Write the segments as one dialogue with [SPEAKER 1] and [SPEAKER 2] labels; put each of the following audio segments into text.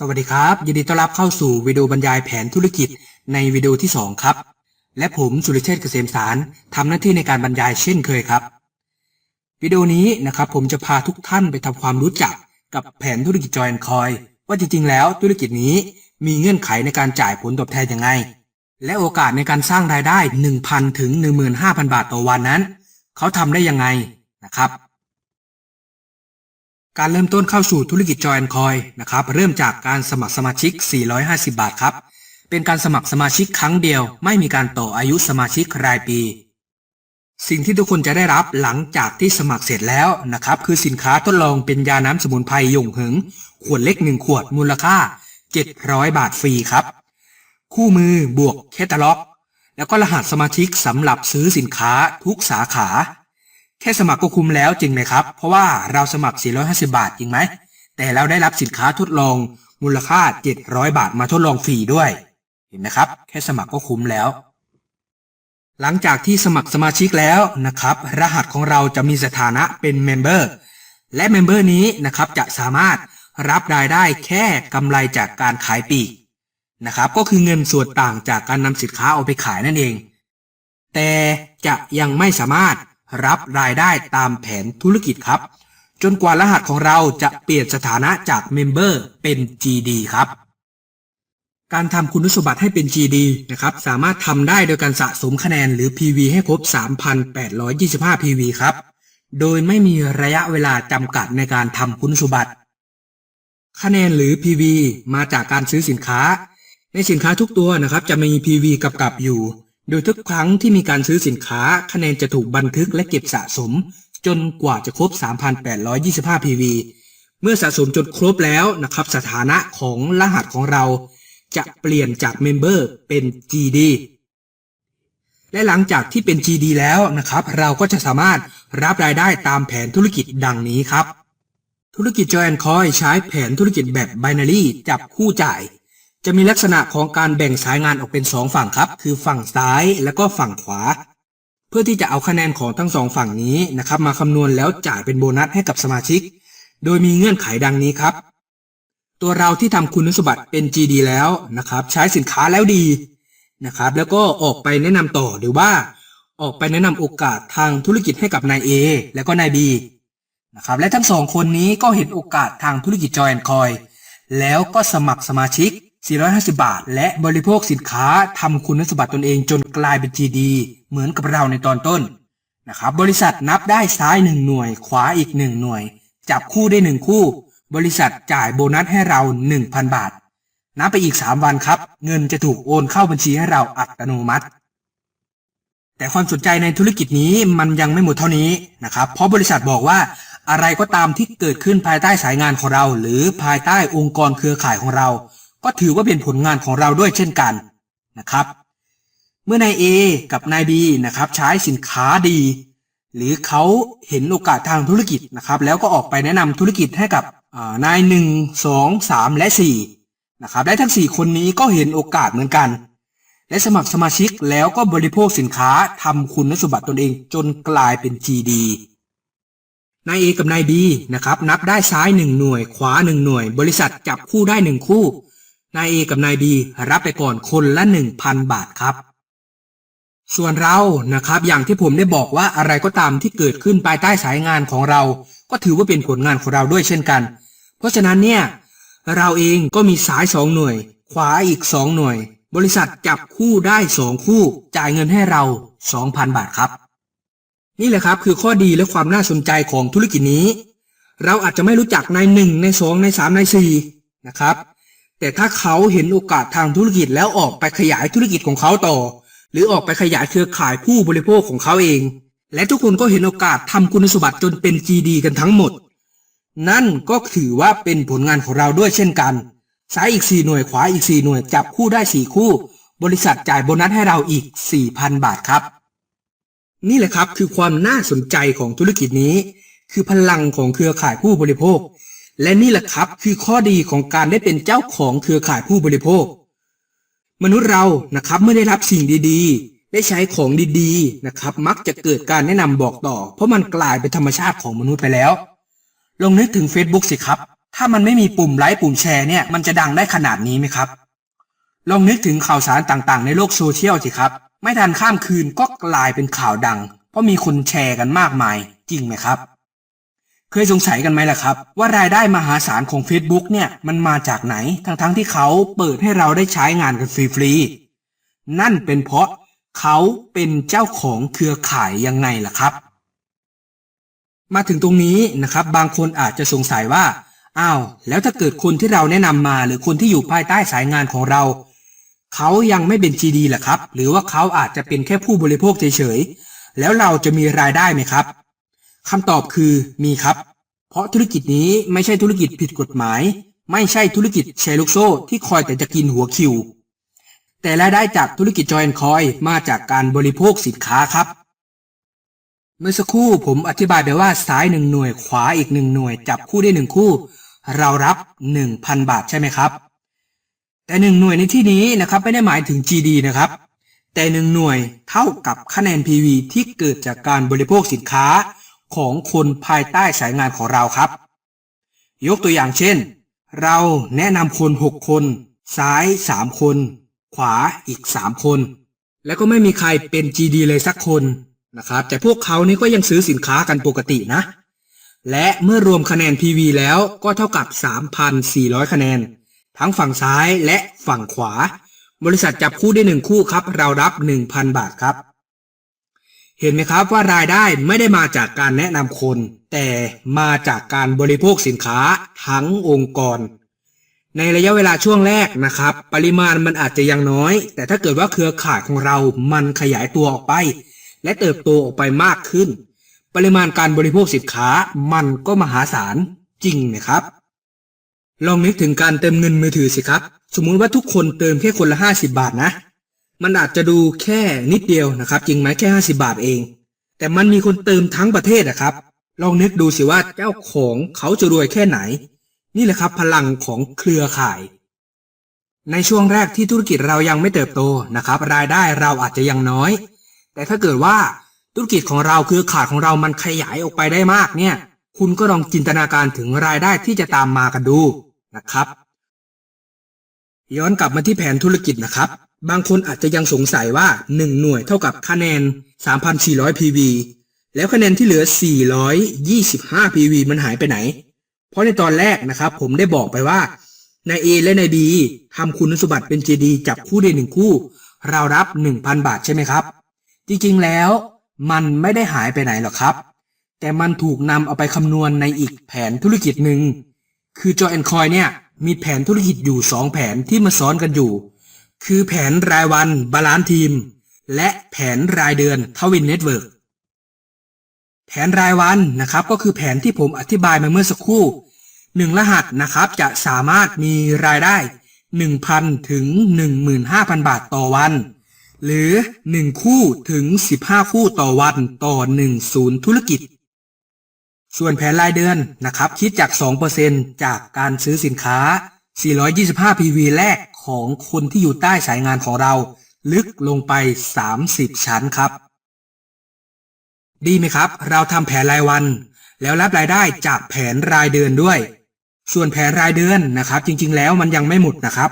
[SPEAKER 1] สวัสดีครับ ยินดีต้อนรับเข้าสู่วิดีโอบรรยายแผนธุรกิจในวิดีโอที่ 2 ครับ และผมสุริเชษฐ์เกษมสารทำหน้าที่ในการบรรยายเช่นเคยครับ วิดีโอนี้นะครับผมจะพาทุกท่านไปทำความรู้จักกับแผนธุรกิจจอยแอนคอยว่าจริงๆ แล้วธุรกิจนี้มีเงื่อนไขในการจ่ายผลตอบแทนยังไง และโอกาสในการสร้างรายได้ 1,000 ถึง 15,000 บาทต่อวันนั้น เขาทำได้ยังไงนะครับ การเริ่มต้นเข้าสู่ธุรกิจจอยแอนคอยนะครับเริ่มจากการสมัครสมาชิก 450 บาทครับ เป็นการสมัครสมาชิกครั้งเดียว ไม่มีการต่ออายุสมาชิกรายปี สิ่งที่ทุกคนจะได้รับหลังจากที่สมัครเสร็จแล้วนะครับ คือสินค้าทดลองเป็นยาน้ำสมุนไพรหยงหึง ขวดเล็ก 1 ขวดมูลค่า 700 บาทฟรีครับ คู่มือบวกแคตตาล็อก แล้วก็รหัสสมาชิกสำหรับซื้อสินค้าทุกสาขา แค่สมัครก็คุ้มแล้วจริงไหมครับ เพราะว่าเราสมัคร 450 บาทจริงไหม แต่เราได้รับสินค้าทดลองมูลค่า 700 บาทมาทดลองฟรีด้วย เห็นไหมครับ แค่สมัครก็คุ้มแล้ว หลังจากที่สมัครสมาชิกแล้วนะครับ รหัสของเราจะมีสถานะเป็นเมมเบอร์และเมมเบอร์นี้นะครับจะสามารถรับรายได้แค่กำไรจากการขายปีกนะครับก็คือเงินส่วนต่างจากการนำสินค้าเอาไปขายนั่นเอง แต่จะยังไม่สามารถ รับรายได้ตามแผนธุรกิจครับ จนกว่ารหัสของเราจะเปลี่ยนสถานะจากเมมเบอร์เป็น GD ครับ การทำคุณสมบัติให้เป็น GD นะครับ สามารถทำได้โดยการสะสมคะแนนหรือ PV ให้ครบ 3,825 PV ครับ โดยไม่มีระยะเวลาจำกัดในการทำคุณสมบัติ คะแนนหรือ PV มาจากการซื้อสินค้า ในสินค้าทุกตัวนะครับ จะมี PV กำกับอยู่ โดยทุกครั้งที่มีการซื้อสินค้าคะแนนจะถูกบันทึกและเก็บสะสม จนกว่าจะครบ 3,825 PV เมื่อสะสมจนครบแล้วนะครับ สถานะของรหัสของเรา จะเปลี่ยนจากเมมเบอร์เป็น GD และหลังจากที่เป็น GD แล้วนะครับ เราก็จะสามารถรับรายได้ตามแผนธุรกิจดังนี้ครับ ธุรกิจ Joy Coin ใช้แผนธุรกิจแบบ Binary จับคู่จ่าย จะมีลักษณะของการแบ่งสายงานออกเป็น 2 ฝั่งครับ คือฝั่งซ้ายและก็ฝั่งขวา เพื่อที่จะเอาคะแนนของทั้งสองฝั่งนี้นะครับมาคำนวณแล้วจ่ายเป็นโบนัสให้กับสมาชิก โดยมีเงื่อนไขดังนี้ครับ ตัวเราที่ทำคุณสมบัติเป็น GD แล้วนะครับ ใช้สินค้าแล้วดีนะครับ แล้วก็ออกไปแนะนำต่อหรือว่าออกไปแนะนำโอกาสทางธุรกิจให้กับนาย A แล้วก็นาย B นะครับและทั้งสองคนนี้ก็เห็นโอกาสทางธุรกิจจอยแอนคอยแล้วก็สมัครสมาชิก 450 บาท และบริโภคสินค้าทำคุณสมบัติตนเองจนกลายเป็น GD เหมือนกับเราในตอนต้นนะครับบริษัทนับได้ซ้าย 1 หน่วย ขวาอีก 1 หน่วย จับคู่ได้ 1 คู่ บริษัทจ่ายโบนัสให้เรา 1,000 บาท นับไปอีก 3 วันครับ เงินจะถูกโอนเข้าบัญชีให้เราอัตโนมัติ แต่ความสนใจในธุรกิจนี้มันยังไม่หมดเท่านี้นะครับเพราะบริษัทบอกว่าอะไรก็ตามที่เกิดขึ้นภายใต้สายงานของเรา หรือภายใต้องค์กรเครือข่ายของเรา ก็ถือว่าเป็นผลงานของเราด้วยเช่นกันนะครับ เมื่อนาย A กับนาย B นะครับใช้สินค้าดี หรือเขาเห็นโอกาสทางธุรกิจนะครับ แล้วก็ออกไปแนะนำธุรกิจให้กับนายหนึ่งสองสามและสี่นะครับและทั้งสี่คนนี้ก็เห็นโอกาสเหมือนกัน และสมัครสมาชิกแล้วก็บริโภคสินค้าทำคุณสมบัติตนเองจนกลายเป็น GD นาย A กับนาย B นะครับนับได้ซ้าย 1 หน่วย ขวา 1 หน่วย บริษัทจับคู่ได้ 1 คู่ นาย A กับนาย B รับไปก่อนคนละ 1,000 บาทครับ ส่วนเรานะครับอย่างที่ผมได้บอกว่าอะไรก็ตามที่เกิดขึ้นภายใต้สายงานของเรา ก็ถือว่าเป็นผลงานของเราด้วยเช่นกัน เพราะฉะนั้นเนี่ยเราเองก็มีสาย2หน่วย ขวาอีก2หน่วย บริษัทจับคู่ได้2คู่ จ่ายเงินให้เรา 2,000 บาทครับ นี่แหละครับคือข้อดีและความน่าสนใจของธุรกิจนี้ เราอาจจะไม่รู้จักในหนึ่งในสองในสามในสี่นะครับ แต่ถ้าเขาเห็นโอกาสทางธุรกิจแล้วออกไปขยายธุรกิจของเขาต่อ หรือออกไปขยายเครือข่ายผู้บริโภคของเขาเอง และทุกคนก็เห็นโอกาสทำคุณสมบัติจนเป็น GD กันทั้งหมด นั่นก็ถือว่าเป็นผลงานของเราด้วยเช่นกัน ซ้ายอีก 4 หน่วยขวาอีก 4 หน่วยจับคู่ได้ 4 คู่ บริษัทจ่ายโบนัสให้เราอีก 4,000 บาทครับ นี่แหละครับคือความน่าสนใจของธุรกิจนี้ คือพลังของเครือข่ายผู้บริโภค และนี่แหละครับคือข้อดีของการได้เป็นเจ้าของเครือข่ายผู้บริโภค มนุษย์เรานะครับเมื่อได้รับสิ่งดีๆ ได้ใช้ของดีๆนะครับ มักจะเกิดการแนะนำบอกต่อ เพราะมันกลายเป็นธรรมชาติของมนุษย์ไปแล้ว ลองนึกถึง Facebook สิครับ ถ้ามันไม่มีปุ่มไลค์ปุ่มแชร์เนี่ยมันจะดังได้ขนาดนี้ไหมครับ ลองนึกถึงข่าวสารต่างๆ ในโลกโซเชียลสิครับ ไม่ทันข้ามคืนก็กลายเป็นข่าวดัง เพราะมีคนแชร์กันมากมายจริงไหมครับ เคยสงสัยกันไหมล่ะครับ ว่ารายได้มหาศาลของ Facebook เนี่ยมันมาจากไหน ทั้งๆที่เขาเปิดให้เราได้ใช้งานกันฟรีๆนั่นเป็นเพราะเขาเป็นเจ้าของเครือข่ายยังไงล่ะครับ มาถึงตรงนี้นะครับ บางคนอาจจะสงสัยว่าอ้าวแล้วถ้าเกิดคนที่เราแนะนำมาหรือคนที่อยู่ภายใต้สายงานของเรา เขายังไม่เป็น GD ล่ะครับ หรือว่าเขาอาจจะเป็นแค่ผู้บริโภคเฉยๆแล้วเราจะมีรายได้ไหมครับ คำตอบคือมีครับ เพราะธุรกิจนี้ไม่ใช่ธุรกิจผิดกฎหมาย ไม่ใช่ธุรกิจแชร์ลูกโซ่ที่คอยแต่จะกินหัวคิว แต่รายได้จากธุรกิจจอยคอยมาจากการบริโภคสินค้าครับ เมื่อสักครู่ผมอธิบายไปว่าซ้ายหนึ่งหน่วยขวาอีกหนึ่งหน่วย จับคู่ได้หนึ่งคู่ เรารับหนึ่งพันบาทใช่ไหมครับ แต่หนึ่งหน่วยในที่นี้นะครับไม่ได้หมายถึง GD นะครับแต่หนึ่งหน่วยเท่ากับคะแนน PV ที่เกิดจากการบริโภคสินค้า ของคนภายใต้สายงานของเราครับ ยกตัวอย่างเช่น เราแนะนำคน 6 คน ซ้าย 3 คน ขวาอีก 3 คน แล้วก็ไม่มีใครเป็น GD เลยสักคนนะครับ แต่พวกเขานี่ก็ยังซื้อสินค้ากันปกตินะ และเมื่อรวมคะแนน PV แล้วก็เท่ากับ 3,400 คะแนน ทั้งฝั่งซ้ายและฝั่งขวา บริษัทจับคู่ได้หนึ่งคู่ครับ เรารับ 1,000 บาทครับ เห็นไหมครับว่ารายได้ไม่ได้มาจากการแนะนำคน แต่มาจากการบริโภคสินค้าทั้งองค์กร ในระยะเวลาช่วงแรกนะครับ ปริมาณมันอาจจะยังน้อย แต่ถ้าเกิดว่าเครือข่ายของเรามันขยายตัวออกไป และเติบโตออกไปมากขึ้น ปริมาณการบริโภคสินค้ามันก็มหาศาลจริงไหมครับ ลองนึกถึงการเติมเงินมือถือสิครับ สมมุติว่าทุกคนเติมแค่คนละ 50 บาทนะ มันอาจจะดูแค่นิดเดียวนะครับ จริงไหมแค่50 บาทเอง แต่มันมีคนเติมทั้งประเทศนะครับ ลองนึกดูสิว่าเจ้าของเขาจะรวยแค่ไหน นี่แหละครับพลังของเครือข่าย ในช่วงแรกที่ธุรกิจเรายังไม่เติบโตนะครับ รายได้เราอาจจะยังน้อย แต่ถ้าเกิดว่าธุรกิจของเราเครือข่ายของเรามันขยายออกไปได้มากเนี่ย คุณก็ลองจินตนาการถึงรายได้ที่จะตามมากันดูนะครับ ย้อนกลับมาที่แผนธุรกิจนะครับ บางคนอาจจะยังสงสัยว่า 1 หน่วยเท่ากับคะแนน 3,400 PV แล้วคะแนนที่เหลือ 425 PV มันหายไปไหน เพราะในตอนแรกนะครับ ผมได้บอกไปว่า ใน A และใน B ทำคุณสมบัติเป็น JD จับคู่ได้หนึ่งคู่ เรารับ 1,000 บาทใช่ไหมครับ จริงๆแล้วมันไม่ได้หายไปไหนหรอกครับ แต่มันถูกนำเอาไปคำนวณในอีกแผนธุรกิจหนึ่ง คือจอแอนคอยเนี่ยมีแผนธุรกิจอยู่ 2 แผนที่มาซ้อนกันอยู่ คือแผนรายวันบาลานซ์ทีม และแผนรายเดือนทวินเน็ตเวิร์กแผนรายวันนะครับก็คือแผนที่ผมอธิบายมาเมื่อสักครู่หนึ่งรหัสนะครับจะสามารถมีรายได้ 1,000 ถึง 15,000 บาทต่อวัน หรือ 1 คู่ถึง 15 คู่ต่อวันต่อ 1 ศูนย์ธุรกิจ ส่วนแผนรายเดือนนะครับคิดจาก 2%จากการซื้อสินค้า 425 PV แรก ของคนที่อยู่ใต้สายงานของเรา ลึกลงไป 30 ชั้นครับ ดีไหมครับ เราทำแผนรายวัน แล้วรับรายได้จากแผนรายเดือนด้วย ส่วนแผนรายเดือนนะครับ จริง ๆ แล้วมันยังไม่หมดนะครับ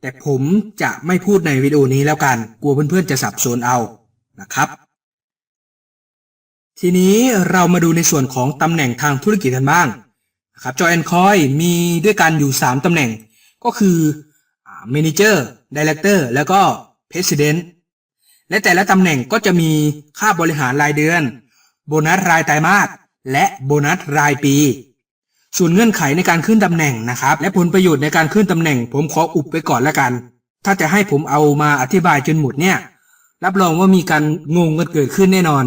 [SPEAKER 1] แต่ผมจะไม่พูดในวิดีโอนี้แล้วกัน กลัวเพื่อนๆจะสับสนเอานะครับ ทีนี้เรามาดูในส่วนของตำแหน่งทางธุรกิจกันบ้างนะครับจอแอนคอยมีด้วยกันอยู่ 3ตำแหน่ง ก็คือ Manager Director แล้วก็ President และแต่ละตำแหน่งก็จะมีค่าบริหารรายเดือน โบนัสรายไตรมาสและโบนัสรายปี ส่วนเงื่อนไขในการขึ้นตำแหน่งนะครับ และผลประโยชน์ในการขึ้นตำแหน่ง ผมขออุบไว้ก่อนละกัน ถ้าจะให้ผมเอามาอธิบายจนหมดเนี่ย รับรองว่ามีการงงกันเกิดขึ้นแน่นอน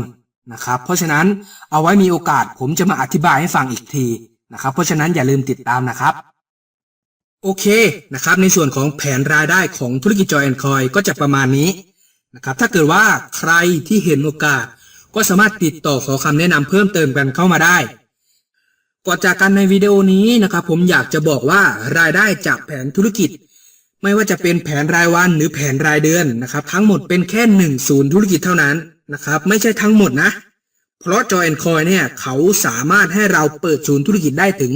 [SPEAKER 1] นะครับ เพราะฉะนั้นเอาไว้มีโอกาสผมจะมาอธิบายให้ฟังอีกทีนะครับ เพราะฉะนั้นอย่าลืมติดตามนะครับ โอเคนะครับในส่วนของแผนรายได้ของธุรกิจจอยแอนคอยก็จะประมาณนี้นะครับถ้าเกิดว่าใครที่เห็นโอกาส ก็สามารถติดต่อขอคำแนะนำเพิ่มเติมกันเข้ามาได้ ก่อนจากกันในวิดีโอนี้นะครับผมอยากจะบอกว่ารายได้จากแผนธุรกิจ ไม่ว่าจะเป็นแผนรายวันหรือแผนรายเดือนนะครับทั้งหมดเป็นแค่หนึ่งศูนย์ธุรกิจเท่านั้นนะครับไม่ใช่ทั้งหมดนะ เพราะจอยแอนคอยเนี่ยเขาสามารถให้เราเปิดศูนย์ธุรกิจได้ถึง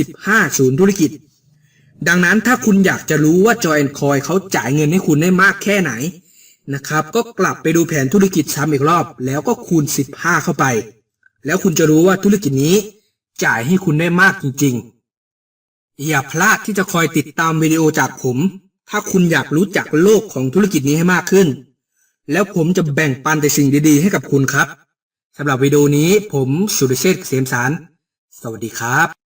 [SPEAKER 1] 15 ศูนย์ธุรกิจ ดังนั้นถ้าคุณอยากจะรู้ว่า Join Coin เขาจ่ายเงินให้คุณได้มากแค่ไหนนะครับ ก็กลับไปดูแผนธุรกิจซ้ำอีกรอบ แล้วก็คูณ 15 เข้าไป แล้วคุณจะรู้ว่าธุรกิจนี้จ่ายให้คุณได้มากจริง ๆ อย่าพลาดที่จะคอยติดตามวิดีโอจากผม ถ้าคุณอยากรู้จักโลกของธุรกิจนี้ให้มากขึ้น แล้วผมจะแบ่งปันแต่สิ่งดีๆ ให้กับคุณครับสำหรับวิดีโอนี้ผมสุรเชษฐ์เกษมสาร สวัสดีครับ